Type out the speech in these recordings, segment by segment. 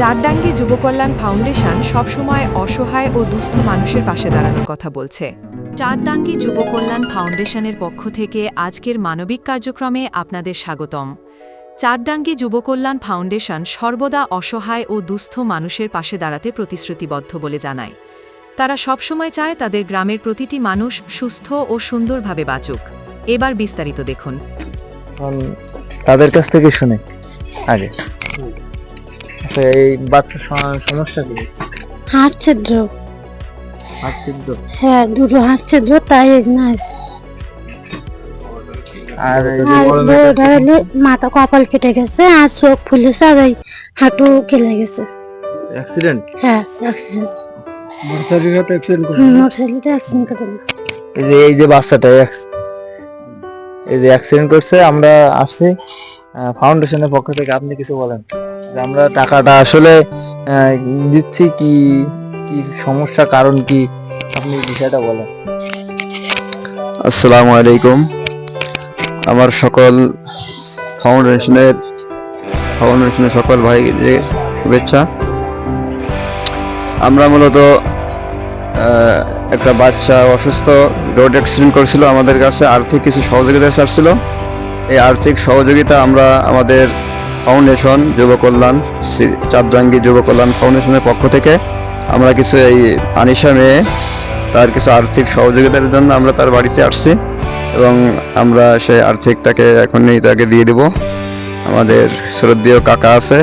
চারডাঙ্গি যুবকল্যাণ foundation সবসময় অসহায় ও দুস্থ মানুষের পাশে দাঁড়ানোর কথা বলছে। চারডাঙ্গি যুবকল্যাণ ফাউন্ডেশনের পক্ষ থেকে আজকের মানবিক কার্যক্রমে আপনাদের স্বাগতম। চারডাঙ্গি যুবকল্যাণ ফাউন্ডেশন সর্বদা অসহায় ও দুস্থ মানুষের পাশে দাঁড়াতে প্রতিশ্রুতিবদ্ধ বলে জানায়। তারা সবসময় চায় তাদের গ্রামের প্রতিটি মানুষ সুস্থ ও সুন্দরভাবে বাঁচুক। এবার বিস্তারিত দেখুন। তাদের কাছ থেকে শুনে, আগে। আচ্ছা এই বাচ্চার সমস্যা কি? হাত ছিদ্র হাত সিদ্ধ হ্যাঁ দুটো হাত ছিদ্র তাই আর মাথা কপাল কেটে গেছে আর চোখ ফুলেছে আর এই হাঁটু গেছে। অ্যাক্সিডেন্ট হ্যাঁ অ্যাক্সিডেন্ট মোটরসাইকেলতে অ্যাক্সিডেন্ট মোটরসাইকেলটা অ্যাক্সিডেন্ট করে এই যে এই যে বাচ্চাটা এই যে অ্যাক্সিডেন্ট করছে আমরা আসছি ফাউন্ডেশনের পক্ষ থেকে আপনি কিছু বলেন। আমরা টাকাটা আসলে দিচ্ছি কি কি সমস্যা, কারণ কি? আপনি বিষয়টা বলেন। আসসালামু আলাইকুম। আমার সকল ফাউন্ডেশনের ফাউন্ডেশনের সকল ভাইদের শুভেচ্ছা। আমরা মূলত একটা বাচ্চা অসুস্থ, রোড অ্যাক্সিডেন্ট করেছিল আমাদের কাছে, আর্থিক কিছু সহযোগিতা চাচ্ছিল। এই আর্থিক সহযোগিতা আমরা আমাদের ফাউন্ডেশন যুব কল্যাণ চাপজাঙ্গি যুব কল্যাণ ফাউন্ডেশনের পক্ষ থেকে আমরা কিছু এই আনিশা মেয়ে, তার কিছু আর্থিক সহযোগিতার জন্য আমরা তার বাড়িতে আসছি এবং আমরা সেই আর্থিক তাকে এখনই তাকে দিয়ে দেব। আমাদের শ্রদ্ধেয় কাকা আছে,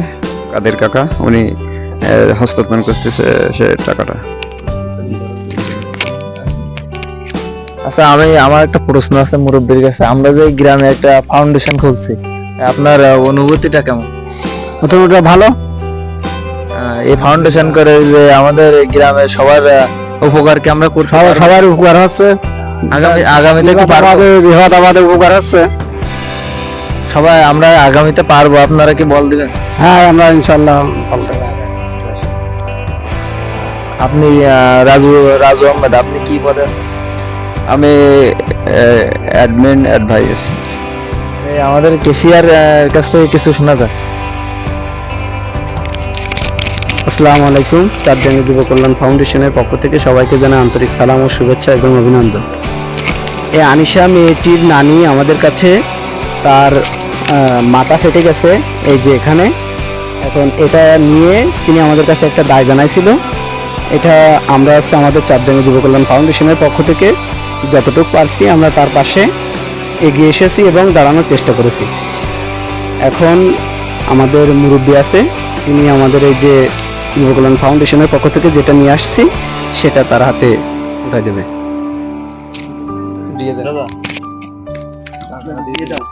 কাদের কাকা? উনি হস্তান্তর করতেছে সে টাকাটা। আচ্ছা আমি, আমার একটা প্রশ্ন আছে, মুরব্বীর কাছে। আমরা যে গ্রামে একটা ফাউন্ডেশন খুলছি আপনার অনুভূতিটা কেমন? মোটামুটি ভালো। এই ফাউন্ডেশন করে যে আমাদের গ্রামে সবার উপকার কি আমরা করতে সবার সবার উপকার হচ্ছে। আগামী আগামীতে কি পারব? বৃহৎ আমাদের উপকার হচ্ছে। সবাই আমরা আগামীতে পারব। আপনারা কি বল দিবেন? হ্যাঁ আমরা ইনশাল্লাহ বলতে পারি। আপনি আহ, রাজু রাজু আহমেদ আপনি কি পদে আছেন? আমি অ্যাডমিন অ্যাডভাইস আমাদের কেশিয়ার কাছ থেকে কিছু শোনা যায় আসসালামু আলাইকুম চারজনের যুব কল্যাণ ফাউন্ডেশনের পক্ষ থেকে সবাইকে জানাই আন্তরিক সালাম ও শুভেচ্ছা এবং অভিনন্দন। এই আনিশা মেয়েটির নানি আমাদের কাছে তার মাথা ফেটে গেছে, এই যে এখানে। এখন এটা নিয়ে তিনি আমাদের কাছে একটা দায় জানাইছিল। এটা আমরা হচ্ছে আমাদের চারজনের যুব কল্যাণ ফাউন্ডেশনের পক্ষ থেকে যতটুকু পারছি আমরা তার পাশে এগিয়ে এসেছি এবং দাঁড়ানোর চেষ্টা করেছি। এখন আমাদের মুরব্বী আছে তিনি আমাদের এই যে যুব কল্যাণ ফাউন্ডেশনের পক্ষ থেকে যেটা নিয়ে আসছি সেটা তার হাতে উঠাই দেবে। দিয়ে দেন। দিয়ে দাও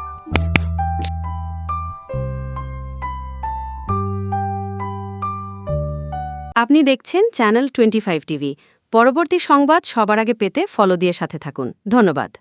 আপনি দেখছেন চ্যানেল টোয়েন্টি ফাইভ টিভি। পরবর্তী সংবাদ সবার আগে পেতে ফলো দিয়ে সাথে থাকুন। ধন্যবাদ।